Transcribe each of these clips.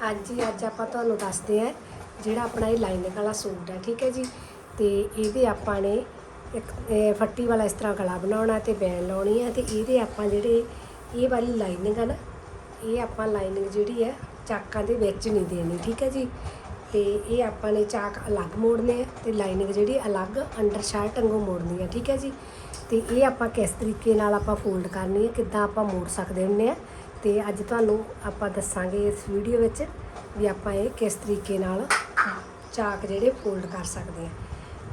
ਹਾਂਜੀ ਅੱਜ ਆਪਾਂ ਤੁਹਾਨੂੰ ਦੱਸਦੇ ਆ ਜਿਹੜਾ ਆਪਣਾ ਇਹ ਲਾਈਨਿੰਗ ਵਾਲਾ ਸੂਟ ਹੈ, ਠੀਕ ਹੈ ਜੀ? ਤੇ ਇਹਦੇ ਆਪਾਂ ਨੇ ਇੱਕ ਫੱਟੀ ਵਾਲਾ ਇਸ ਤਰ੍ਹਾਂ ਗਲਾ ਬਣਾਉਣਾ ਤੇ ਬੈਨ ਲਾਉਣੀ ਹੈ ਤੇ ਇਹਦੇ ਆਪਾਂ ਜਿਹੜੇ ਇਹ ਵਾਲੀ ਲਾਈਨਿੰਗ ਆ ਨਾ, ਇਹ ਆਪਾਂ ਲਾਈਨਿੰਗ ਜਿਹੜੀ ਹੈ ਚਾਕਾਂ ਦੇ ਵਿੱਚ ਨਹੀਂ ਦੇਣੀ, ਠੀਕ ਹੈ ਜੀ? ਤੇ ਇਹ ਆਪਾਂ ਨੇ ਚਾਕ ਅਲੱਗ ਮੋੜਨੇ ਆ ਤੇ ਲਾਈਨਿੰਗ ਜਿਹੜੀ ਅਲੱਗ ਅੰਡਰ ਸ਼ਰਟ ਵਾਂਗੂ ਮੋੜਨੀ ਹੈ ਠੀਕ ਹੈ ਜੀ? ਤੇ ਇਹ ਆਪਾਂ ਕਿਸ ਤਰੀਕੇ ਨਾਲ ਆਪਾਂ ਫੋਲਡ ਕਰਨੀ ਹੈ, ਕਿੱਦਾਂ ਆਪਾਂ ਮੋੜ ਸਕਦੇ ਹੁੰਨੇ ਆ? ਤੇ ਅੱਜ ਤੁਹਾਨੂੰ ਆਪਾਂ ਦੱਸਾਂਗੇ ਇਸ ਵੀਡੀਓ ਵਿੱਚ ਵੀ ਆਪਾਂ ਇਹ ਕਿਸ ਤਰੀਕੇ ਨਾਲ ਚਾਕ ਜਿਹੜੇ ਫੋਲਡ ਕਰ ਸਕਦੇ ਆ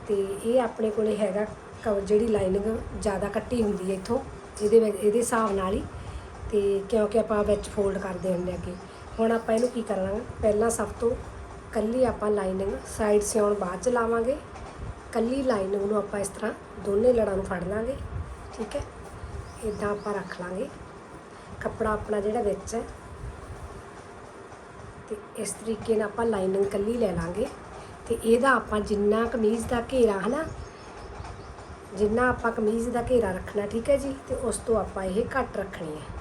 ਤੇ ਇਹ ਆਪਣੇ ਕੋਲੇ ਹੈਗਾ ਕਵਰ ਜਿਹੜੀ ਲਾਈਨਿੰਗ ਜ਼ਿਆਦਾ ਕੱਟੀ ਹੁੰਦੀ ਹੈ ਇੱਥੋਂ, ਇਹਦੇ ਵਿੱਚ, ਇਹਦੇ ਹਿਸਾਬ ਨਾਲ ਹੀ। ਤੇ ਕਿਉਂਕਿ ਆਪਾਂ ਵਿੱਚ ਫੋਲਡ ਕਰਦੇ ਹੁੰਦੇ ਅੱਗੇ। ਹੁਣ ਆਪਾਂ ਇਹਨੂੰ ਕੀ ਕਰਾਂਗੇ? ਪਹਿਲਾਂ ਸਭ ਤੋਂ ਕੱਲੀ ਆਪਾਂ ਲਾਈਨਿੰਗ ਸਾਈਡ ਸਿਉਣ ਬਾਅਦ ਚ ਲਾਵਾਂਗੇ। ਕੱਲੀ ਲਾਈਨਿੰਗ ਨੂੰ ਆਪਾਂ ਇਸ ਤਰ੍ਹਾਂ ਦੋਨੇ ਲੜਾਂ ਨੂੰ ਫੜ ਲਾਂਗੇ, ਠੀਕ ਹੈ? ਇਦਾਂ ਆਪਾਂ ਰੱਖ ਲਾਂਗੇ। ਕੱਪੜਾ ਆਪਣਾ ਜਿਹੜਾ ਵਿੱਚ ਹੈ। ਤੇ ਇਸ ਤਰੀਕੇ ਨਾਲ ਆਪਾਂ ਲਾਈਨਿੰਗ ਕੱਲੀ ਲੈ ਲਾਂਗੇ। ਤੇ ਇਹਦਾ ਆਪਾਂ ਜਿੰਨਾ ਕਮੀਜ਼ ਦਾ ਘੇਰਾ, ਹਨਾ? ਜਿੰਨਾ ਆਪਾਂ ਕਮੀਜ਼ ਦਾ ਘੇਰਾ ਰੱਖਣਾ, ਠੀਕ ਹੈ ਜੀ? ਤੇ ਉਸ ਤੋਂ ਆਪਾਂ ਇਹ ਘੱਟ ਰੱਖਣੀ ਹੈ।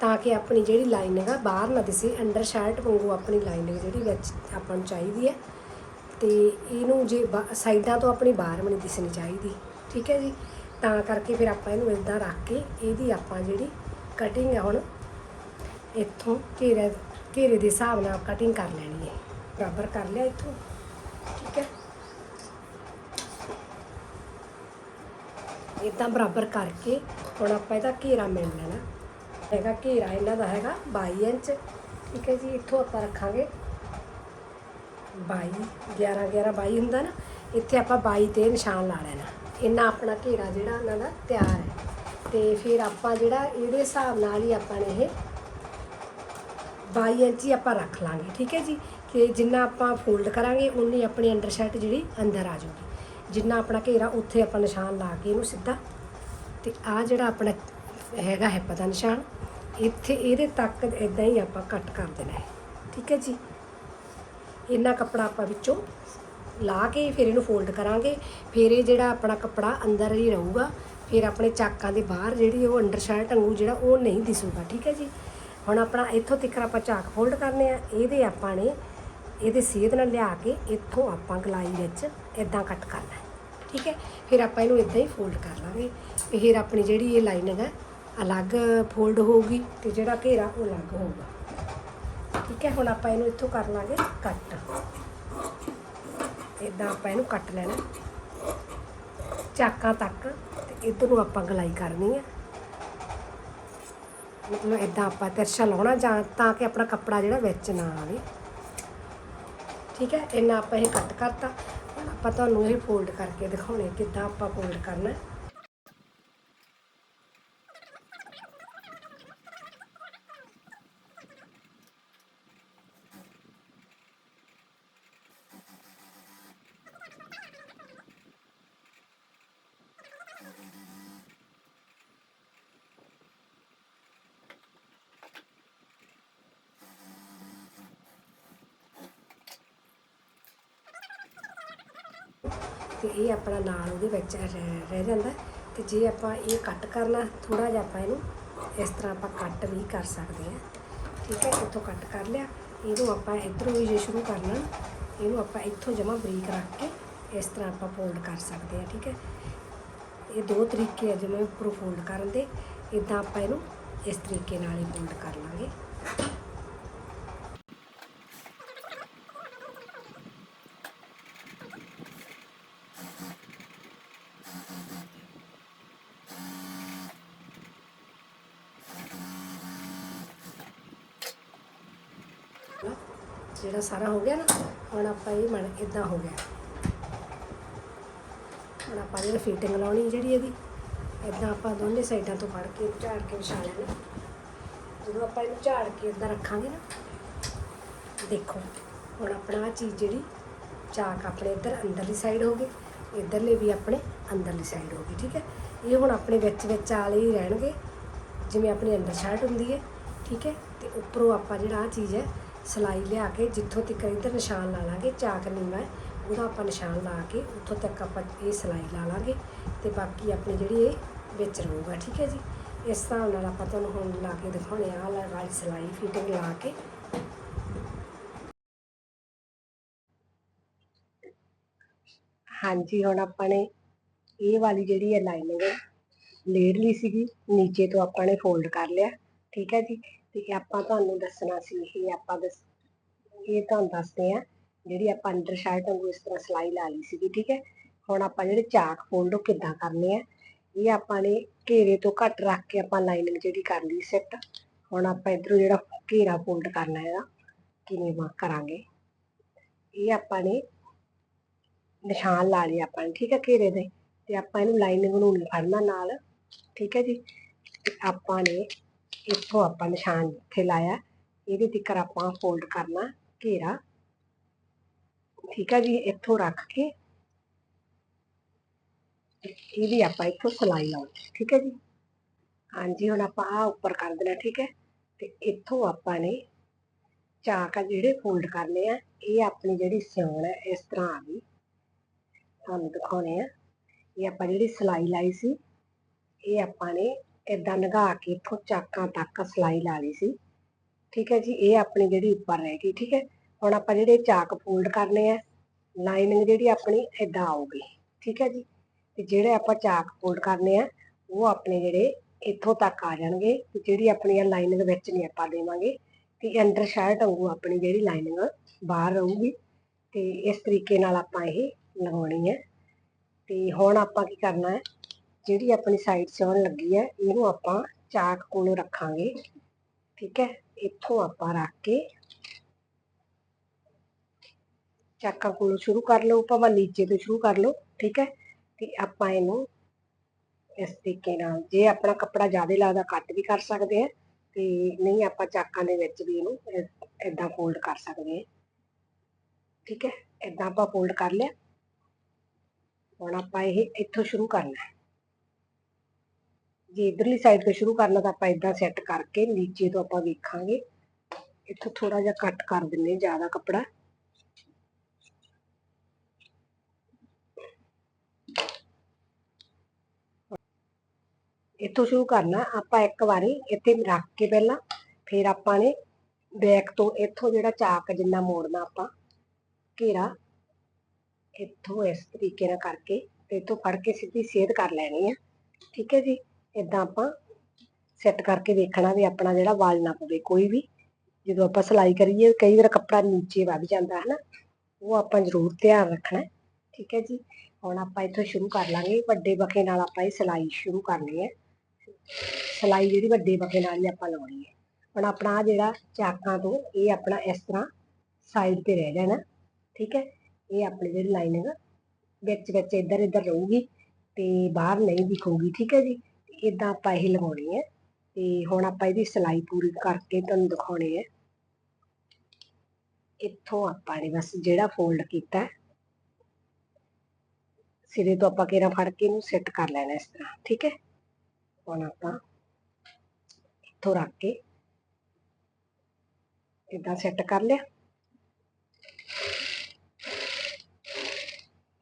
ਤਾਂ ਕਿ ਆਪਣੀ ਜਿਹੜੀ ਲਾਈਨਿੰਗ ਆ, ਬਾਹਰ ਨਾ ਦਿਸੇ, ਅੰਡਰ ਸ਼ਰਟ ਵਾਂਗੂ ਆਪਣੀ ਲਾਈਨਿੰਗ ਜਿਹੜੀ ਵਿੱਚ ਆਪਾਂ ਨੂੰ ਚਾਹੀਦੀ ਹੈ। ਤੇ ਇਹਨੂੰ ਜੇ ਬਾ- ਸਾਈਡਾਂ ਤੋਂ ਆਪਣੀ ਬਾਹਰ ਵੀ ਨਹੀਂ ਦਿਸਣੀ ਚਾਹੀਦੀ, ਠੀਕ ਹੈ ਜੀ? ਤਾਂ ਕਰਕੇ ਫਿਰ ਆਪਾਂ ਇਹਨੂੰ ਇਦਾਂ ਰੱਖ ਕੇ, ਇਹਦੀ ਆਪਾਂ ਜਿਹੜੀ ਕਟਿੰਗ ਹੈ ਹੁਣ। ਇੱਥੋਂ ਘੇਰੇ ਘੇਰੇ ਦੇ ਹਿਸਾਬ ਨਾਲ ਕਟਿੰਗ ਕਰ ਲੈਣੀ ਹੈ। ਬਰਾਬਰ ਕਰ ਲਿਆ ਇੱਥੋਂ। ਠੀਕ ਹੈ। ਇਦਾਂ ਬਰਾਬਰ ਕਰਕੇ ਹੁਣ ਆਪਾਂ ਇਹਦਾ ਘੇਰਾ ਮਿਲ ਲੈਣਾ। ਹੈਗਾ ਘੇਰਾ, ਇਹਨਾਂ ਦਾ ਹੈਗਾ 22 ਇੰਚ। ਠੀਕ ਹੈ ਜੀ, ਇੱਥੋਂ ਆਪਾਂ ਰੱਖਾਂਗੇ। 22 11 11 22 ਹੁੰਦਾ ਨਾ, ਇੱਥੇ ਆਪਾਂ 22 ਤੇ ਨਿਸ਼ਾਨ ਲਾ ਲੈਣਾ। ਇੰਨਾ ਆਪਣਾ ਘੇਰਾ ਜਿਹੜਾ ਇਹਨਾਂ ਦਾ ਤਿਆਰ ਹੈ। ਤੇ ਫਿਰ ਆਪਾਂ ਜਿਹੜਾ ਇਹਦੇ ਹਿਸਾਬ ਨਾਲ ਹੀ ਆਪਾਂ ਨੇ ਇਹ 22 ਇੰਚ ਹੀ ਆਪਾਂ ਰੱਖ ਲਾਂਗੇ, ਠੀਕ ਹੈ ਜੀ? ਕਿ ਜਿੰਨਾ ਆਪਾਂ ਫੋਲਡ ਕਰਾਂਗੇ ਉਨੀ ਆਪਣੀ ਅੰਡਰ ਸ਼ਰਟ ਜਿਹੜੀ ਅੰਦਰ ਆ ਜਾਊਗੀ। ਜਿੰਨਾ ਆਪਣਾ ਘੇਰਾ ਉੱਥੇ ਆਪਾਂ ਨਿਸ਼ਾਨ ਲਾ ਕੇ ਇਹਨੂੰ ਸਿੱਧਾ ਤੇ ਆ ਜਿਹੜਾ ਆਪਣਾ ਹੈਗਾ ਹੈ ਪਤਾ ਨਿਸ਼ਾਨ, ਇੱਥੇ ਇਹਦੇ ਤੱਕ ਇਦਾਂ ਹੀ ਆਪਾਂ ਕੱਟ ਕਰ ਦੇਣਾ ਹੈ, ਠੀਕ ਹੈ ਜੀ? ਇੰਨਾ ਕੱਪੜਾ ਆਪਾਂ ਵਿੱਚੋਂ ਲਾ ਕੇ ਫਿਰ ਇਹਨੂੰ ਫੋਲਡ ਕਰਾਂਗੇ, ਫਿਰ ਇਹ ਜਿਹੜਾ ਆਪਣਾ ਕੱਪੜਾ ਅੰਦਰ ਹੀ ਰਹੂਗਾ ਫਿਰ ਆਪਣੇ ਚਾਕਾਂ ਦੇ ਬਾਹਰ ਜਿਹੜੀ ਉਹ ਅੰਡਰਸ਼ਰਟ ਵਾਂਗੂ ਜਿਹੜਾ ਉਹ ਨਹੀਂ ਦਿਸੂਗਾ, ਠੀਕ ਹੈ ਜੀ? ਹੁਣ ਆਪਣਾ ਇੱਥੋਂ ਤੱਕ ਆਪਾਂ ਚਾਕ ਫੋਲਡ ਕਰਨੇ ਆ, ਇਹਦੇ ਆਪਾਂ ਨੇ ਇਹਦੇ ਸੇਧ ਨਾਲ ਲਿਆ ਕੇ ਇੱਥੋਂ ਆਪਾਂ ਗਲਾਈ ਵਿੱਚ ਇਦਾਂ ਕੱਟ ਕਰਨਾ ਠੀਕ ਹੈ? ਫਿਰ ਆਪਾਂ ਇਹਨੂੰ ਇਦਾਂ ਹੀ ਫੋਲਡ ਕਰ ਲਾਂਗੇ। ਤੇ ਫਿਰ ਆਪਣੀ ਜਿਹੜੀ ਇਹ ਲਾਈਨਿੰਗ ਹੈ, ਅਲੱਗ ਫੋਲਡ ਹੋਊਗੀ ਤੇ ਜਿਹੜਾ ਘੇਰਾ ਉਹ ਅਲੱਗ ਹੋਊਗਾ। ਠੀਕ ਹੈ? ਹੁਣ ਆਪਾਂ ਇਹਨੂੰ ਇੱਥੋਂ ਕਰ ਲਾਂਗੇ ਕੱਟ ਇਦਾਂ ਆਪਾਂ ਇਹਨੂੰ ਕੱਟ ਲੈਣਾ। ਚਾਕਾਂ ਤੱਕ ਇੱਧਰ ਨੂੰ ਆਪਾਂ ਗਲਾਈ ਕਰਨੀ ਹੈ ਮਤਲਬ ਇਦਾਂ ਆਪਾਂ ਤਿਰਛਾ ਲਾਉਣਾ ਜਾਂ ਤਾਂ ਕਿ ਆਪਣਾ ਕੱਪੜਾ ਜਿਹੜਾ ਵਿੱਚ ਨਾ ਆਵੇ। ਠੀਕ ਹੈ, ਇੰਨਾ ਆਪਾਂ ਇਹ ਕੱਟ ਕਰਤਾ। ਹੁਣ ਆਪਾਂ ਤੁਹਾਨੂੰ ਇਹ ਫੋਲਡ ਕਰਕੇ ਦਿਖਾਉਣੇ ਕਿੱਦਾਂ ਆਪਾਂ ਫੋਲਡ ਕਰਨਾ। ਤੇ ਇਹ ਆਪਣਾ ਨਾਲ ਉਹਦੇ ਵਿੱਚ ਰਹਿ ਰਹਿ ਜਾਂਦਾ। ਤੇ ਜੇ ਆਪਾਂ ਇਹ ਕੱਟ ਕਰਨਾ ਥੋੜਾ ਜਿਹਾ ਆਪਾਂ ਇਹਨੂੰ ਇਸ ਤਰ੍ਹਾਂ ਆਪਾਂ ਕੱਟ ਵੀ ਕਰ ਸਕਦੇ ਹਾਂ। ਠੀਕ ਹੈ, ਇੱਥੋਂ ਕੱਟ ਕਰ ਲਿਆ। ਇਹਨੂੰ ਆਪਾਂ ਇੱਧਰੋਂ ਵੀ ਜੇ ਸ਼ੁਰੂ ਕਰਨਾ ਇਹਨੂੰ ਆਪਾਂ ਇੱਥੋਂ ਜਮਾ ਬਰੀਕ ਰੱਖ ਕੇ ਇਸ ਤਰ੍ਹਾਂ ਆਪਾਂ ਫੋਲਡ ਕਰ ਸਕਦੇ ਹਾਂ, ਠੀਕ ਹੈ। ਇਹ ਦੋ ਤਰੀਕੇ ਆ ਜਿਵੇਂ ਉੱਪਰੋਂ ਫੋਲਡ ਕਰਨ ਦੇ। ਇਦਾਂ ਆਪਾਂ ਇਹਨੂੰ ਇਸ ਤਰੀਕੇ ਨਾਲ ਹੀ ਫੋਲਡ ਕਰ ਲਾਂਗੇ। ਜਿਹੜਾ ਸਾਰਾ ਹੋ ਗਿਆ ਨਾ, ਹੁਣ ਆਪਾਂ ਇਹ ਮਣ ਇਦਾਂ ਹੋ ਗਿਆ। ਹੁਣ ਆਪਾਂ ਜਿਹੜੀ ਫਿਟਿੰਗ ਲਾਉਣੀ ਜਿਹੜੀ ਇਹਦੀ ਇਦਾਂ ਆਪਾਂ ਦੋਨੇ ਸਾਈਡਾਂ ਤੋਂ ਫੜ ਕੇ ਝਾੜ ਕੇ ਵਿਛਾ ਲੈਣਾ। ਜਦੋਂ ਆਪਾਂ ਇਹਨੂੰ ਝਾੜ ਕੇ ਇਦਾਂ ਰੱਖਾਂਗੇ ਨਾ, ਦੇਖੋ, ਹੁਣ ਆਪਣਾ ਆਹ ਚੀਜ਼ ਜਿਹੜੀ, ਚਾਕ ਆਪਣੇ ਇੱਧਰ ਅੰਦਰਲੀ ਸਾਈਡ ਹੋ ਗਈ, ਇੱਧਰਲੇ ਵੀ ਆਪਣੇ ਅੰਦਰਲੀ ਸਾਈਡ ਹੋ ਗਈ, ਠੀਕ ਹੈ? ਇਹ ਹੁਣ ਆਪਣੇ ਵਿੱਚ ਵਿੱਚ ਵਾਲੇ ਹੀ ਰਹਿਣਗੇ, ਜਿਵੇਂ ਆਪਣੀ ਅੰਡਰ ਸ਼ਰਟ ਹੁੰਦੀ ਹੈ, ਠੀਕ ਹੈ? ਤੇ ਉੱਪਰੋਂ ਆਪਾਂ ਜਿਹੜਾ ਆ ਚੀਜ਼ ਹੈ ਸਲਾਈ ਲਿਆ ਕੇ ਜਿੱਥੋਂ ਤੱਕ ਇੱਧਰ ਨਿਸ਼ਾਨ ਲਾ ਲਾਂਗੇ, ਚਾਕ ਨੀਵਾ ਉਹਦਾ ਆਪਾਂ ਨਿਸ਼ਾਨ ਲਾ ਕੇ ਉੱਥੋਂ ਤੱਕ ਆਪਾਂ ਇਹ ਸਲਾਈ ਲਾ ਲਾਂਗੇ ਤੇ ਬਾਕੀ ਆਪਣੀ ਜਿਹੜੀ ਇਹ ਵਿੱਚ ਰਹੂਗਾ, ਠੀਕ ਹੈ ਜੀ। ਇਸ ਹਿਸਾਬ ਨਾਲ ਆਪਾਂ ਤੁਹਾਨੂੰ ਹੁਣ ਲਾ ਕੇ ਦਿਖਾਉਣੇ ਆ ਵਾਲੀ ਸਲਾਈ ਫਿਟਿੰਗ ਲਾ ਕੇ। ਹਾਂਜੀ, ਹੁਣ ਆਪਾਂ ਨੇ ਇਹ ਵਾਲੀ ਜਿਹੜੀ ਹੈ ਲਾਈਨਿੰਗ ਲੇਅਰ ਲਈ ਸੀਗੀ, ਨੀਚੇ ਤੋਂ ਆਪਾਂ ਨੇ ਫੋਲਡ ਕਰ ਲਿਆ, ਠੀਕ ਹੈ ਜੀ। ਤੇ ਆਪਾਂ ਤੁਹਾਨੂੰ ਦੱਸਣਾ ਸੀ ਇਹ ਆਪਾਂ ਦੱਸ ਇਹ ਤੁਹਾਨੂੰ ਦੱਸਦੇ ਆ ਜਿਹੜੀ ਆਪਾਂ ਅੰਡਰ ਸ਼ਰਟ ਵਾਂਗੂ ਇਸ ਤਰ੍ਹਾਂ ਸਲਾਈ ਲਾ ਲਈ ਸੀਗੀ, ਠੀਕ ਹੈ। ਹੁਣ ਆਪਾਂ ਜਿਹੜੇ ਚਾਕ ਫੋਲਡ ਉਹ ਕਿੱਦਾਂ ਕਰਨੇ ਆ, ਇਹ ਆਪਾਂ ਨੇ ਘੇਰੇ ਤੋਂ ਘੱਟ ਰੱਖ ਕੇ ਆਪਾਂ ਲਾਈਨਿੰਗ ਜਿਹੜੀ ਕਰ ਲਈ ਸੈੱਟ ਹੁਣ ਆਪਾਂ ਇਧਰੋਂ ਜਿਹੜਾ ਘੇਰਾ ਫੋਲਡ ਕਰਨਾ ਹੈ ਕਿਵੇਂ ਵਾ ਕਰਾਂਗੇ, ਇਹ ਆਪਾਂ ਨੇ ਨਿਸ਼ਾਨ ਲਾ ਲਿਆ ਆਪਾਂ ਨੇ, ਠੀਕ ਹੈ, ਘੇਰੇ ਦੇ। ਤੇ ਆਪਾਂ ਇਹਨੂੰ ਲਾਈਨਿੰਗ ਨੂੰ ਫੜਨਾ ਨਾਲ, ਠੀਕ ਹੈ ਜੀ। ਤੇ ਆਪਾਂ ਨੇ ਇੱਥੋਂ ਆਪਾਂ ਨਿਸ਼ਾਨ ਇੱਥੇ ਲਾਇਆ, ਇਹਦੇ ਤਿੱਕਰ ਆਪਾਂ ਫੋਲਡ ਕਰਨਾ ਘੇਰਾ। ਠੀਕ ਹੈ ਜੀ, ਇੱਥੋਂ ਰੱਖ ਕੇ ਇਹਦੀ ਆਪਾਂ ਇੱਥੋਂ ਸਲਾਈ ਲਾਉਣੀ, ਠੀਕ ਹੈ ਜੀ। ਹਾਂਜੀ, ਹੁਣ ਆਪਾਂ ਆ ਉੱਪਰ ਕਰ ਦੇਣਾ, ਠੀਕ ਹੈ ਤੇ ਇੱਥੋਂ ਆਪਾਂ ਨੇ ਚਾਕ ਆ ਜਿਹੜੇ ਫੋਲਡ ਕਰਨੇ ਆ, ਇਹ ਆਪਣੀ ਜਿਹੜੀ ਸਿਉਣ ਹੈ ਇਸ ਤਰ੍ਹਾਂ ਆ ਗਈ ਤੁਹਾਨੂੰ ਦਿਖਾਉਣੇ ਆ। ਇਹ ਆਪਾਂ ਜਿਹੜੀ ਸਲਾਈ ਲਾਈ ਸੀ, ਇਹ ਆਪਾਂ ਨੇ ਇਦਾਂ ਲਗਾ ਕੇ ਇੱਥੋਂ ਚਾਕਾਂ ਤੱਕ ਸਲਾਈ ਲਾ ਲਈ ਸੀ। ਠੀਕ ਹੈ ਜੀ, ਇਹ ਆਪਣੀ ਜਿਹੜੀ ਉੱਪਰ ਰਹਿ ਗਈ, ਠੀਕ ਹੈ। ਹੁਣ ਆਪਾਂ ਜਿਹੜੇ ਚਾਕ ਫੋਲਡ ਕਰਨੇ ਆ ਲਾਈਨਿੰਗ ਜਿਹੜੀ ਆਪਣੀ ਇਦਾਂ ਆਊਗੀ, ਠੀਕ ਹੈ ਜੀ। ਤੇ ਜਿਹੜੇ ਆਪਾਂ ਚਾਕ ਫੋਲਡ ਕਰਨੇ ਆ, ਉਹ ਆਪਣੇ ਜਿਹੜੇ ਇੱਥੋਂ ਤੱਕ ਆ ਜਾਣਗੇ ਤੇ ਜਿਹੜੀ ਆਪਣੀ ਆ ਲਾਈਨਿੰਗ ਵਿੱਚ ਨਹੀਂ ਆਪਾਂ ਦੇਵਾਂਗੇ। ਤੇ ਅੰਡਰ ਸ਼ਰਟ ਵਾਂਗੂ ਆਪਣੀ ਜਿਹੜੀ ਲਾਈਨਿੰਗ ਬਾਹਰ ਰਹੂਗੀ। ਤੇ ਇਸ ਤਰੀਕੇ ਨਾਲ ਆਪਾਂ ਇਹ ਲਗਾਉਣੀ ਹੈ। ਤੇ ਹੁਣ ਆਪਾਂ ਕੀ ਕਰਨਾ ਹੈ ਜਿਹੜੀ ਆਪਣੀ ਸਾਈਡ ਸਿਉਣ ਲੱਗੀ ਹੈ, ਇਹਨੂੰ ਆਪਾਂ ਚਾਕ ਕੋਲੋਂ ਰੱਖਾਂਗੇ। ਠੀਕ ਹੈ? ਇੱਥੋਂ ਆਪਾਂ ਰੱਖ ਕੇ ਚਾਕਾਂ ਕੋਲੋਂ ਸ਼ੁਰੂ ਕਰ ਲਓ ਭਾਵੇਂ ਨੀਚੇ ਤੋਂ ਸ਼ੁਰੂ ਕਰ ਲਓ। ਠੀਕ ਹੈ? ਤੇ ਆਪਾਂ ਇਹਨੂੰ ਇਸ ਤਰੀਕੇ ਨਾਲ, ਜੇ ਆਪਣਾ ਕੱਪੜਾ ਜ਼ਿਆਦਾ ਲੱਗਦਾ ਕੱਟ ਵੀ ਕਰ ਸਕਦੇ ਆ ਤੇ ਨਹੀਂ ਆਪਾਂ ਚਾਕਾਂ ਦੇ ਵਿੱਚ ਵੀ ਇਹਨੂੰ ਇਦਾਂ ਫੋਲਡ ਕਰ ਸਕਦੇ ਆ ਠੀਕ ਹੈ? ਇਦਾਂ ਆਪਾਂ ਫੋਲਡ ਕਰ ਲਿਆ। ਹੁਣ ਆਪਾਂ ਇਹ ਇੱਥੋਂ ਸ਼ੁਰੂ ਕਰਨਾ ਹੈ। ਜੇ ਇਧਰਲੀ ਸਾਈਡ ਤੋਂ ਸ਼ੁਰੂ ਕਰਨਾ ਤਾਂ ਆਪਾਂ ਇਦਾਂ ਸੈੱਟ ਕਰਕੇ ਨੀਚੇ ਤੋਂ ਆਪਾਂ ਵੇਖਾਂਗੇ। ਇੱਥੋਂ ਥੋੜਾ ਜਿਹਾ ਕੱਟ ਕਰ ਦਿੰਨੇ ਜ਼ਿਆਦਾ ਕੱਪੜਾ। ਇੱਥੋਂ ਸ਼ੁਰੂ ਕਰਨਾ, ਆਪਾਂ ਇੱਕ ਵਾਰੀ ਇੱਥੇ ਰੱਖ ਕੇ ਪਹਿਲਾਂ, ਫਿਰ ਆਪਾਂ ਨੇ ਬੈਕ ਤੋਂ ਇੱਥੋਂ ਜਿਹੜਾ ਚਾਕ ਜਿੰਨਾ ਮੋੜਨਾ ਆਪਾਂ, ਘੇਰਾ ਇੱਥੋਂ ਇਸ ਤਰੀਕੇ ਨਾਲ ਕਰਕੇ ਤੇ ਇੱਥੋਂ ਫੜ ਕੇ ਸਿੱਧੀ ਸੇਧ ਕਰ ਲੈਣੀ ਆ। ਠੀਕ ਹੈ ਜੀ? ਇਦਾਂ ਆਪਾਂ ਸੈੱਟ ਕਰਕੇ ਵੇਖਣਾ ਵੀ ਆਪਣਾ ਜਿਹੜਾ ਵਾਲ ਨਾ ਪਵੇ, ਕੋਈ ਵੀ। ਜਦੋਂ ਆਪਾਂ ਸਿਲਾਈ ਕਰੀਏ, ਕਈ ਵਾਰ ਕੱਪੜਾ ਨੀਚੇ ਵੱਧ ਜਾਂਦਾ ਹੈ ਨਾ ਉਹ ਆਪਾਂ ਜ਼ਰੂਰ ਧਿਆਨ ਰੱਖਣਾ, ਠੀਕ ਹੈ ਜੀ। ਹੁਣ ਆਪਾਂ ਇੱਥੋਂ ਸ਼ੁਰੂ ਕਰ ਲਾਂਗੇ। ਵੱਡੇ ਬਖੇ ਨਾਲ ਆਪਾਂ ਇਹ ਸਿਲਾਈ ਸ਼ੁਰੂ ਕਰਨੀ ਹੈ। ਸਿਲਾਈ ਜਿਹੜੀ ਵੱਡੇ ਬਖੇ ਨਾਲ ਹੀ ਆਪਾਂ ਲਾਉਣੀ ਹੈ। ਹੁਣ ਆਪਣਾ ਆਹ ਜਿਹੜਾ ਚਾਕਾਂ ਤੋਂ, ਇਹ ਆਪਣਾ ਇਸ ਤਰ੍ਹਾਂ ਸਾਈਡ ਤੇ ਰਹਿ ਜਾਣਾ, ਠੀਕ ਹੈ। ਇਹ ਆਪਣੀ ਜਿਹੜੀ ਲਾਈਨਿੰਗ ਵਿੱਚ ਵਿੱਚ ਇੱਧਰ ਇੱਧਰ ਰਹੂਗੀ ਤੇ ਬਾਹਰ ਨਹੀਂ ਦਿਖੂਗੀ, ਠੀਕ ਹੈ ਜੀ। ਇਦਾਂ ਆਪਾਂ ਇਹ ਲਗਾਉਣੀ ਹੈ ਤੇ ਹੁਣ ਆਪਾਂ ਇਹਦੀ ਸਿਲਾਈ ਪੂਰੀ ਕਰਕੇ ਤੁਹਾਨੂੰ ਦਿਖਾਉਣੀ ਹੈ। ਇੱਥੋਂ ਆਪਾਂ ਨੇ ਬਸ ਜਿਹੜਾ ਫੋਲਡ ਕੀਤਾ ਸਿਰੇ ਤੋਂ ਆਪਾਂ ਕਿਹੜਾ ਫੜ ਕੇ ਇਹਨੂੰ ਸੈੱਟ ਕਰ ਲੈਣਾ ਇਸ ਤਰ੍ਹਾਂ, ਠੀਕ ਹੈ? ਹੁਣ ਆਪਾਂ ਇੱਥੋਂ ਰੱਖ ਕੇ ਇਦਾਂ ਸੈੱਟ ਕਰ ਲਿਆ।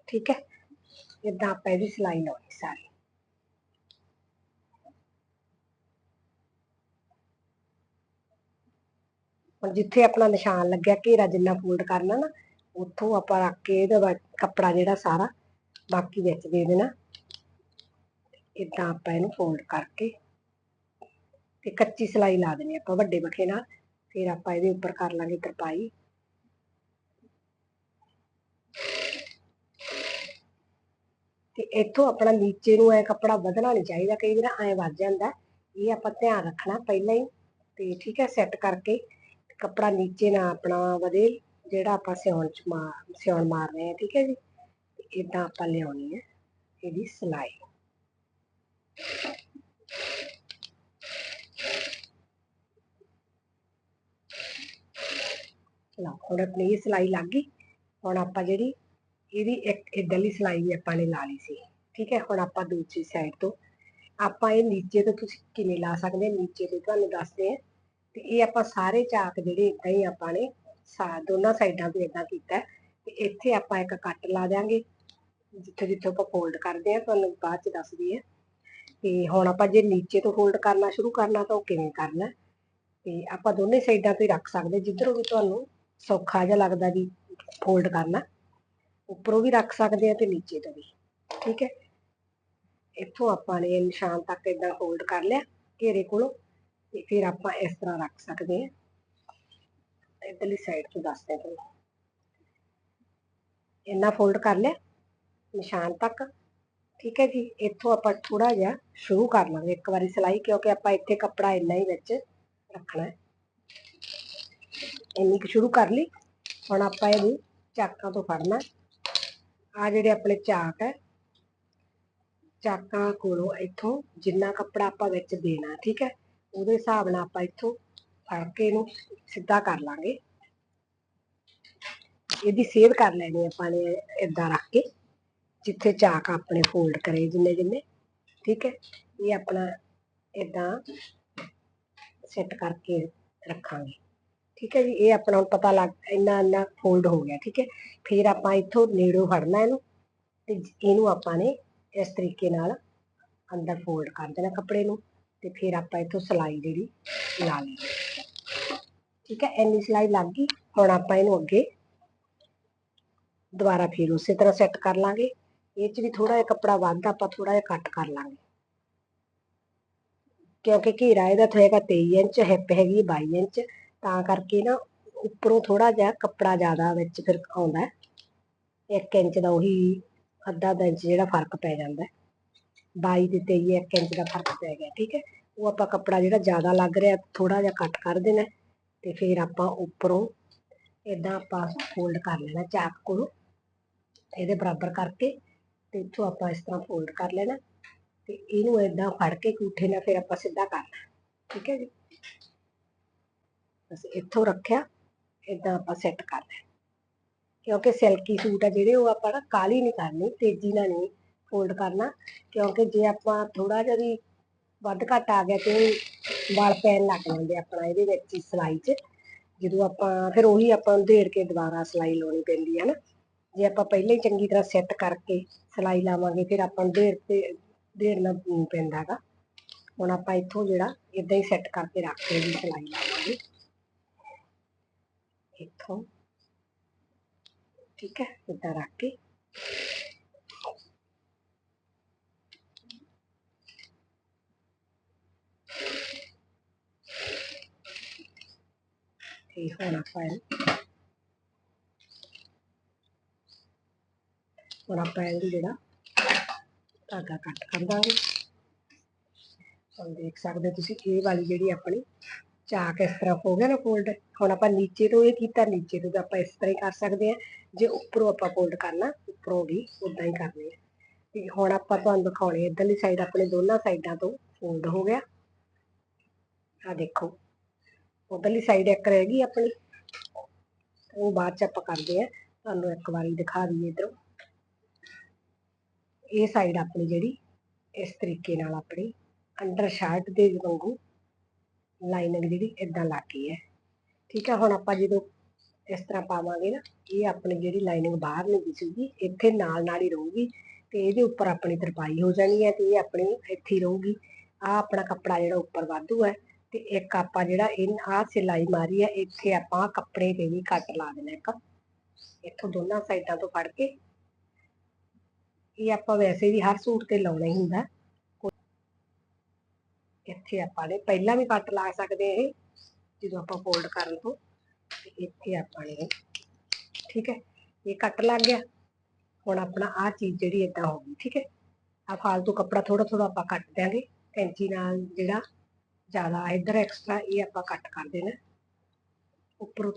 ਠੀਕ ਹੈ? ਇਦਾਂ ਆਪਾਂ ਇਹਦੀ ਸਿਲਾਈ ਲਾਉਣੀ ਸਾਰੀ। ਹੁਣ ਜਿੱਥੇ ਆਪਣਾ ਨਿਸ਼ਾਨ ਲੱਗਿਆ, ਘੇਰਾ ਜਿੰਨਾ ਫੋਲਡ ਕਰਨਾ ਨਾ, ਉੱਥੋਂ ਆਪਾਂ ਰੱਖ ਕੇ ਇਹਦਾ ਕੱਪੜਾ ਜਿਹੜਾ ਸਾਰਾ, ਬਾਕੀ ਵਿੱਚ ਦੇ ਦੇਣਾ। ਇਦਾਂ ਆਪਾਂ ਇਹਨੂੰ ਫੋਲਡ ਕਰਕੇ ਤੇ ਕੱਚੀ ਸਿਲਾਈ ਲਾ ਦੇਣੀ ਆਪਾਂ ਵੱਡੇ ਬਖੇ ਨਾਲ, ਫਿਰ ਆਪਾਂ ਇਹਦੇ ਉੱਪਰ ਕਰ ਲਾਂਗੇ ਤਰਪਾਈ। ਤੇ ਇੱਥੋਂ ਆਪਣਾ ਨੀਚੇ ਨੂੰ ਐ ਕੱਪੜਾ ਵਧਣਾ ਨਹੀਂ ਚਾਹੀਦਾ, ਕਈ ਵਾਰ ਐ ਵੱਧ ਜਾਂਦਾ। ਇਹ ਆਪਾਂ ਧਿਆਨ ਰੱਖਣਾ ਪਹਿਲਾਂ ਹੀ, ਤੇ ਠੀਕ ਹੈ ਸੈੱਟ ਕਰਕੇ ਕੱਪੜਾ ਨੀਚੇ ਨਾ ਆਪਣਾ ਵਧੇ ਜਿਹੜਾ ਆਪਾਂ ਸਿਉਣ ਚ ਮਾਰ, ਸਿਉਣ ਮਾਰ ਰਹੇ ਹਾਂ, ਠੀਕ ਹੈ ਜੀ? ਇਦਾਂ ਆਪਾਂ ਲਿਆਉਣੀ ਹੈ ਇਹਦੀ ਸਿਲਾਈ। ਲਓ, ਹੁਣ ਆਪਣੀ ਇਹ ਸਿਲਾਈ ਲੱਗ ਗਈ। ਹੁਣ ਆਪਾਂ ਜਿਹੜੀ ਇਹਦੀ ਇੱਕ ਇਧਰਲੀ ਸਿਲਾਈ ਵੀ ਆਪਾਂ ਨੇ ਲਾ ਲਈ ਸੀ, ਠੀਕ ਹੈ? ਹੁਣ ਆਪਾਂ ਦੂਜੀ ਸਾਈਡ ਤੋਂ, ਆਪਾਂ ਇਹ ਨੀਚੇ ਤੋਂ ਤੁਸੀਂ ਕਿਵੇਂ ਲਾ ਸਕਦੇ ਹੋ? ਨੀਚੇ ਤੋਂ ਤੁਹਾਨੂੰ ਦੱਸਦੇ ਆ ਤੇ ਇਹ ਆਪਾਂ ਸਾਰੇ ਚਾਕ ਜਿਹੜੇ ਇਦਾਂ ਹੀ ਆਪਾਂ ਨੇ ਸਾ ਦੋਨਾਂ ਸਾਈਡਾਂ ਤੋਂ ਇਦਾਂ ਕੀਤਾ ਤੇ ਇੱਥੇ ਆਪਾਂ ਇੱਕ ਕੱਟ ਲਾ ਦਿਆਂਗੇ, ਜਿੱਥੇ ਜਿੱਥੇ ਆਪਾਂ ਫੋਲਡ ਕਰਦੇ ਆ ਤੁਹਾਨੂੰ ਬਾਅਦ ਚ ਦੱਸਦੀ ਹੈ। ਤੇ ਹੁਣ ਆਪਾਂ ਜੇ ਨੀਚੇ ਤੋਂ ਫੋਲਡ ਕਰਨਾ ਸ਼ੁਰੂ ਕਰਨਾ ਤਾਂ ਉਹ ਕਿਵੇਂ ਕਰਨਾ ਤੇ ਆਪਾਂ ਦੋਨੇ ਸਾਈਡਾਂ ਤੋਂ ਹੀ ਰੱਖ ਸਕਦੇ, ਜਿੱਧਰੋਂ ਵੀ ਤੁਹਾਨੂੰ ਸੌਖਾ ਜਿਹਾ ਲੱਗਦਾ ਵੀ ਫੋਲਡ ਕਰਨਾ, ਉੱਪਰੋਂ ਵੀ ਰੱਖ ਸਕਦੇ ਆ ਤੇ ਨੀਚੇ ਤੋਂ ਵੀ, ਠੀਕ ਹੈ? ਇੱਥੋਂ ਆਪਾਂ ਨੇ ਨਿਸ਼ਾਨ ਤੱਕ ਇਦਾਂ ਫੋਲਡ ਕਰ ਲਿਆ, ਘੇਰੇ ਕੋਲੋਂ। ਤੇ ਫਿਰ ਆਪਾਂ ਇਸ ਤਰ੍ਹਾਂ ਰੱਖ ਸਕਦੇ ਆ ਇਧਰਲੀ ਸਾਈਡ ਤੋਂ ਦੱਸਦੇ ਹਾਂ ਤੁਹਾਨੂੰ। ਇੰਨਾ ਫੋਲਡ ਕਰ ਲਿਆ, ਨਿਸ਼ਾਨ ਤੱਕ। ਠੀਕ ਹੈ ਜੀ, ਇੱਥੋਂ ਆਪਾਂ ਥੋੜਾ ਜਿਹਾ ਸ਼ੁਰੂ ਕਰ ਲਾਂਗੇ। ਇੱਕ ਵਾਰੀ ਸਿਲਾਈ, ਕਿਉਂਕਿ ਆਪਾਂ ਇੱਥੇ ਕੱਪੜਾ ਇੰਨਾ ਹੀ ਵਿੱਚ ਰੱਖਣਾ ਹੈ। ਇੰਨੀ ਕੁ ਸ਼ੁਰੂ ਕਰ ਲਈ। ਹੁਣ ਆਪਾਂ ਇਹਨੂੰ ਚਾਕਾਂ ਤੋਂ ਫੜਨਾ ਆ ਜਿਹੜੇ ਆਪਣੇ ਚਾਕ ਹੈ, ਚਾਕਾਂ ਕੋਲੋਂ ਇੱਥੋਂ ਜਿੰਨਾ ਕੱਪੜਾ ਆਪਾਂ ਵਿੱਚ ਦੇਣਾ ਠੀਕ ਹੈ। ਉਹਦੇ ਹਿਸਾਬ ਨਾਲ ਆਪਾਂ ਇੱਥੋਂ ਫੜ ਕੇ ਇਹਨੂੰ ਸਿੱਧਾ ਕਰ ਲਾਂਗੇ। ਇਹਦੀ ਸੇਧ ਕਰ ਲੈਣੀ ਆਪਾਂ ਨੇ ਇਦਾਂ ਰੱਖ ਕੇ, ਜਿੱਥੇ ਚਾਕ ਆਪਣੇ ਫੋਲਡ ਕਰੇ ਜਿੰਨੇ ਜਿੰਨੇ, ਠੀਕ ਹੈ? ਇਹ ਆਪਣਾ ਇਦਾਂ ਸੈੱਟ ਕਰਕੇ ਰੱਖਾਂਗੇ। ਠੀਕ ਹੈ ਜੀ? ਇਹ ਆਪਣਾ ਹੁਣ ਪਤਾ ਲੱਗ, ਇੰਨਾ ਇੰਨਾ ਫੋਲਡ ਹੋ ਗਿਆ, ਠੀਕ ਹੈ? ਫਿਰ ਆਪਾਂ ਇੱਥੋਂ ਨੇੜੋਂ ਫੜਨਾ ਇਹਨੂੰ ਤੇ ਇਹਨੂੰ ਆਪਾਂ ਨੇ ਇਸ ਤਰੀਕੇ ਨਾਲ ਅੰਦਰ ਫੋਲਡ ਕਰ ਦੇਣਾ ਕੱਪੜੇ ਨੂੰ। ਤੇ ਫਿਰ ਆਪਾਂ ਇੱਥੋਂ ਸਲਾਈ ਜਿਹੜੀ ਲਾ ਲਈ ਠੀਕ ਹੈ, ਇੰਨੀ ਸਲਾਈ ਲੱਗ ਗਈ। ਹੁਣ ਆਪਾਂ ਇਹਨੂੰ ਅੱਗੇ ਦੁਬਾਰਾ ਫਿਰ ਉਸੇ ਤਰ੍ਹਾਂ ਸੈੱਟ ਕਰ ਲਾਂਗੇ। ਇਹ ਚ ਵੀ ਥੋੜਾ ਜਿਹਾ ਕੱਪੜਾ ਵੱਧ ਆਪਾਂ ਥੋੜਾ ਜਿਹਾ ਕੱਟ ਕਰ ਲਾਂਗੇ। ਕਿਉਂਕਿ ਘੇਰਾ ਇਹਦਾ ਹੈਗਾ 23 ਇੰਚ ਹਿੱਪ ਹੈਗੀ 22 ਇੰਚ। ਤਾਂ ਕਰਕੇ ਨਾ ਉੱਪਰੋਂ ਥੋੜਾ ਜਿਹਾ ਕੱਪੜਾ ਜ਼ਿਆਦਾ ਵਿੱਚ ਫਿਰ ਆਉਂਦਾ ਹੈ। 1 ਇੰਚ ਦਾ ਉਹੀ ਅੱਧਾ ਅੱਧਾ ਇੰਚ ਜਿਹੜਾ ਫ਼ਰਕ ਪੈ ਜਾਂਦਾ 22 ਤੇ 23 1 ਇੰਚ ਦਾ ਫ਼ਰਕ ਪੈ ਗਿਆ, ਠੀਕ ਹੈ। ਉਹ ਆਪਾਂ ਕੱਪੜਾ ਜਿਹੜਾ ਜ਼ਿਆਦਾ ਲੱਗ ਰਿਹਾ ਥੋੜਾ ਜਿਹਾ ਕੱਟ ਕਰ ਦੇਣਾ ਤੇ ਫਿਰ ਆਪਾਂ ਉੱਪਰੋਂ ਇਦਾਂ ਆਪਾਂ ਫੋਲਡ ਕਰ ਲੈਣਾ ਚਾਕ ਕੋਲੋਂ, ਇਹਦੇ ਬਰਾਬਰ ਕਰਕੇ ਤੇ ਇੱਥੋਂ ਆਪਾਂ ਇਸ ਤਰ੍ਹਾਂ ਫੋਲਡ ਕਰ ਲੈਣਾ ਤੇ ਇਹਨੂੰ ਇਦਾਂ ਫੜ ਕੇ ਕੂਠੇ ਨਾਲ ਫਿਰ ਆਪਾਂ ਸਿੱਧਾ ਕਰਨਾ ਠੀਕ ਹੈ ਜੀ। ਬਸ ਇੱਥੋਂ ਰੱਖਿਆ ਇਦਾਂ ਆਪਾਂ ਸੈੱਟ ਕਰ ਲੈਣਾ ਕਿਉਂਕਿ ਸਿਲਕੀ ਸੂਟ ਆ ਜਿਹੜੇ, ਉਹ ਆਪਾਂ ਨਾ ਕਾਲੀ ਨਹੀਂ ਕਰਨੀ, ਤੇਜ਼ੀ ਨਾਲ ਨਹੀਂ ਫੋਲਡ ਕਰਨਾ, ਕਿਉਂਕਿ ਜੇ ਆਪਾਂ ਥੋੜਾ ਜਿਹਾ ਵੀ ਵੱਧ ਘੱਟ ਆ ਗਿਆ ਤੇ ਵਾਲ ਪੈਣ ਲੱਗ ਜਾਂਦੇ ਆਪਣਾ ਇਹਦੇ ਵਿੱਚ ਹੀ ਸਿਲਾਈ 'ਚ। ਜਦੋਂ ਆਪਾਂ, ਫਿਰ ਉਹੀ ਆਪਾਂ ਨੂੰ ਢੇੜ ਕੇ ਦੁਬਾਰਾ ਸਿਲਾਈ ਲਾਉਣੀ ਪੈਂਦੀ ਹੈ ਨਾ। ਜੇ ਆਪਾਂ ਪਹਿਲਾਂ ਹੀ ਚੰਗੀ ਤਰ੍ਹਾਂ ਸੈੱਟ ਕਰਕੇ ਸਿਲਾਈ ਲਾਵਾਂਗੇ, ਫਿਰ ਆਪਾਂ ਨੂੰ ਢੇੜ ਤੇ ਢੇੜਨਾ ਨਹੀਂ ਪੈਂਦਾ ਗਾ। ਹੁਣ ਆਪਾਂ ਇੱਥੋਂ ਜਿਹੜਾ ਇਦਾਂ ਹੀ ਸੈੱਟ ਕਰਕੇ ਰੱਖ ਕੇ ਵੀ ਸਿਲਾਈ ਲਾਵਾਂਗੇ। ਇੱਥੋਂ, ਠੀਕ ਹੈ ਇਦਾਂ ਰੱਖ ਕੇ। ਤੇ ਹੁਣ ਆਪਾਂ ਇਹਨੂੰ ਹੁਣ ਆਪਾਂ ਇਹਨੂੰ ਜਿਹੜਾ ਧਾਗਾ ਕੱਟ ਕਰ ਦਾਂਗੇ ਹੁਣ ਦੇਖ ਸਕਦੇ ਤੁਸੀਂ ਇਹ ਵਾਲੀ ਜਿਹੜੀ ਆਪਣੀ ਚਾਕ ਇਸ ਤਰ੍ਹਾਂ ਹੋ ਗਿਆ ਨਾ ਫੋਲਡ ਹੁਣ ਆਪਾਂ ਨੀਚੇ ਤੋਂ ਇਹ ਕੀਤਾ ਨੀਚੇ ਤੋਂ ਆਪਾਂ ਇਸ ਤਰ੍ਹਾਂ ਹੀ ਕਰ ਸਕਦੇ ਹਾਂ ਜੇ ਉੱਪਰੋਂ ਆਪਾਂ ਫੋਲਡ ਕਰਨਾ ਉੱਪਰੋਂ ਵੀ ਉਦਾਂ ਹੀ ਕਰਨੀ ਹੈ ਤੇ ਹੁਣ ਆਪਾਂ ਤੁਹਾਨੂੰ ਦਿਖਾਉਣੇ ਇਧਰਲੀ ਸਾਈਡ ਆਪਣੇ ਦੋਨਾਂ ਸਾਈਡਾਂ ਤੋਂ ਫੋਲਡ ਹੋ ਗਿਆ ਆ ਦੇਖੋ ਉਧਰਲੀ ਸਾਈਡ ਇੱਕ ਰਹਿ ਗਈ ਆਪਣੀ। ਉਹ ਬਾਅਦ ਚ ਆਪਾਂ ਕਰਦੇ ਆ। ਤੁਹਾਨੂੰ ਇੱਕ ਵਾਰੀ ਦਿਖਾ ਦਈਏ ਇਧਰੋਂ। ਇਹ ਸਾਈਡ ਆਪਣੀ ਜਿਹੜੀ, ਇਸ ਤਰੀਕੇ ਨਾਲ ਆਪਣੀ ਅੰਡਰ ਸ਼ਰਟ ਦੇ ਵਾਂਗੂ ਲਾਈਨਿੰਗ ਜਿਹੜੀ ਇਦਾਂ ਲੱਗ ਗਈ ਹੈ। ਠੀਕ ਹੈ ਹੁਣ ਆਪਾਂ ਜਦੋਂ ਇਸ ਤਰ੍ਹਾਂ ਪਾਵਾਂਗੇ ਨਾ, ਇਹ ਆਪਣੀ ਜਿਹੜੀ ਲਾਈਨਿੰਗ ਬਾਹਰ ਨਹੀਂ ਦਿਸੂਗੀ ਇੱਥੇ ਨਾਲ ਨਾਲ ਹੀ ਰਹੂਗੀ ਤੇ ਇਹਦੇ ਉੱਪਰ ਆਪਣੀ ਤਰਪਾਈ ਹੋ ਜਾਣੀ ਹੈ ਤੇ ਇਹ ਆਪਣੀ ਇੱਥੇ ਰਹੂਗੀ। ਆ ਆਪਣਾ ਕੱਪੜਾ ਜਿਹੜਾ ਉੱਪਰ ਵਾਧੂ ਹੈ। ਤੇ ਇੱਕ ਆਪਾਂ ਜਿਹੜਾ ਇਹ ਆਹ ਸਿਲਾਈ ਮਾਰੀ ਹੈ ਇੱਥੇ ਆਪਾਂ ਕੱਪੜੇ ਤੇ ਵੀ ਕੱਟ ਲਾ ਦੇਣਾ ਇੱਕ। ਇੱਥੋਂ ਦੋਨਾਂ ਸਾਈਡਾਂ ਤੋਂ ਫੜ ਕੇ। ਇਹ ਆਪਾਂ ਵੈਸੇ ਵੀ ਹਰ ਸੂਟ ਤੇ ਲਾਉਣਾ ਹੀ ਹੁੰਦਾ। ਇੱਥੇ ਆਪਾਂ ਨੇ ਪਹਿਲਾਂ ਵੀ ਕੱਟ ਲਾ ਸਕਦੇ ਇਹ, ਜਦੋਂ ਆਪਾਂ ਫੋਲਡ ਕਰਨ ਤੋਂ। ਤੇ ਇੱਥੇ ਆਪਾਂ ਨੇ, ਠੀਕ ਹੈ, ਇਹ ਕੱਟ ਲੱਗ ਗਿਆ। ਹੁਣ ਆਪਣਾ ਆਹ ਚੀਜ਼ ਜਿਹੜੀ ਏਦਾਂ ਹੋ ਗਈ, ਠੀਕ ਹੈ। ਆ ਫਾਲਤੂ ਕੱਪੜਾ ਥੋੜਾ ਥੋੜਾ ਆਪਾਂ ਕੱਟ ਦਿਆਂਗੇ। ਕੈਂਚੀ ਨਾਲ ਜਿਹੜਾ ਜ਼ਿਆਦਾ ਇੱਧਰ ਐਕਸਟਰਾ ਇਹ ਆਪਾਂ ਕੱਟ ਕਰ ਦੇਣਾ ਉੱਪਰੋਂ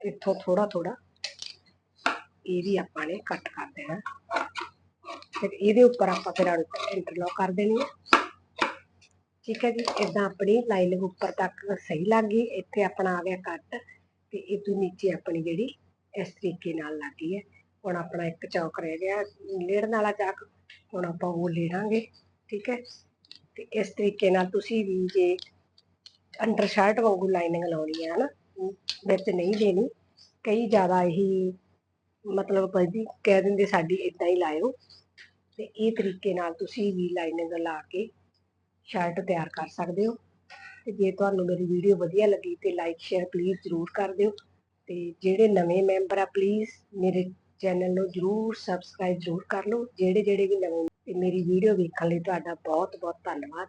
ਇੱਥੋਂ ਥੋੜਾ ਥੋੜਾ ਇਹ ਵੀ ਆਪਾਂ ਨੇ ਕੱਟ ਕਰ ਦੇਣਾ ਫਿਰ ਇਹਦੇ ਉੱਪਰ ਆਪਾਂ ਫਿਰ ਇੰਟਰਲੌਕ ਕਰ ਦੇਣੀ ਹੈ ਠੀਕ ਹੈ ਜੀ ਇਦਾਂ ਆਪਣੀ ਲਾਈਨਿੰਗ ਉੱਪਰ ਤੱਕ ਸਹੀ ਲੱਗ ਗਈ ਇੱਥੇ ਆਪਣਾ ਆ ਗਿਆ ਕੱਟ ਤੇ ਇਹ ਤੋਂ ਨੀਚੇ ਆਪਣੀ ਜਿਹੜੀ ਇਸ ਤਰੀਕੇ ਨਾਲ ਲੱਗ ਗਈ ਹੈ ਹੁਣ ਆਪਣਾ ਇੱਕ ਚੌਕ ਰਹਿ ਗਿਆ ਲੇੜਨ ਵਾਲਾ ਚਾਕ ਹੁਣ ਆਪਾਂ ਉਹ ਲੇੜਾਂਗੇ ਠੀਕ ਹੈ ਤੇ ਇਸ ਤਰੀਕੇ ਨਾਲ ਤੁਸੀਂ ਵੀ ਜੇ ਅੰਡਰ ਸ਼ਰਟ ਵਾਂਗੂ ਲਾਈਨਿੰਗ ਲਾਉਣੀ ਹੈ ਨਾ ਵਿੱਚ ਨਹੀਂ ਦੇਣੀ। ਕਈ ਜ਼ਿਆਦਾ ਇਹੀ ਮਤਲਬ ਕਹਿੰਦੀ ਕਹਿ ਦਿੰਦੇ ਸਾਡੀ ਇਦਾਂ ਹੀ ਲਾਇਓ। ਤੇ ਇਹ ਤਰੀਕੇ ਨਾਲ ਤੁਸੀਂ ਵੀ ਲਾਈਨਿੰਗ ਲਾ ਕੇ ਸ਼ਰਟ ਤਿਆਰ ਕਰ ਸਕਦੇ ਹੋ। ਤੇ ਜੇ ਤੁਹਾਨੂੰ ਮੇਰੀ ਵੀਡੀਓ ਵਧੀਆ ਲੱਗੀ ਤੇ ਲਾਈਕ ਸ਼ੇਅਰ ਪਲੀਜ਼ ਜ਼ਰੂਰ ਕਰ ਦਿਓ। ਤੇ ਜਿਹੜੇ ਨਵੇਂ ਮੈਂਬਰ ਆ ਪਲੀਜ਼ ਮੇਰੇ ਚੈਨਲ ਨੂੰ ਜਰੂਰ ਸਬਸਕ੍ਰਾਈਬ ਜਰੂਰ ਕਰ ਲਓ, ਜਿਹੜੇ ਜਿਹੜੇ ਵੀ ਨਵੇਂ ਮੇਰੀ ਵੀਡੀਓ ਵੇਖਣ ਲਈ ਤੁਹਾਡਾ ਬਹੁਤ ਬਹੁਤ ਧੰਨਵਾਦ।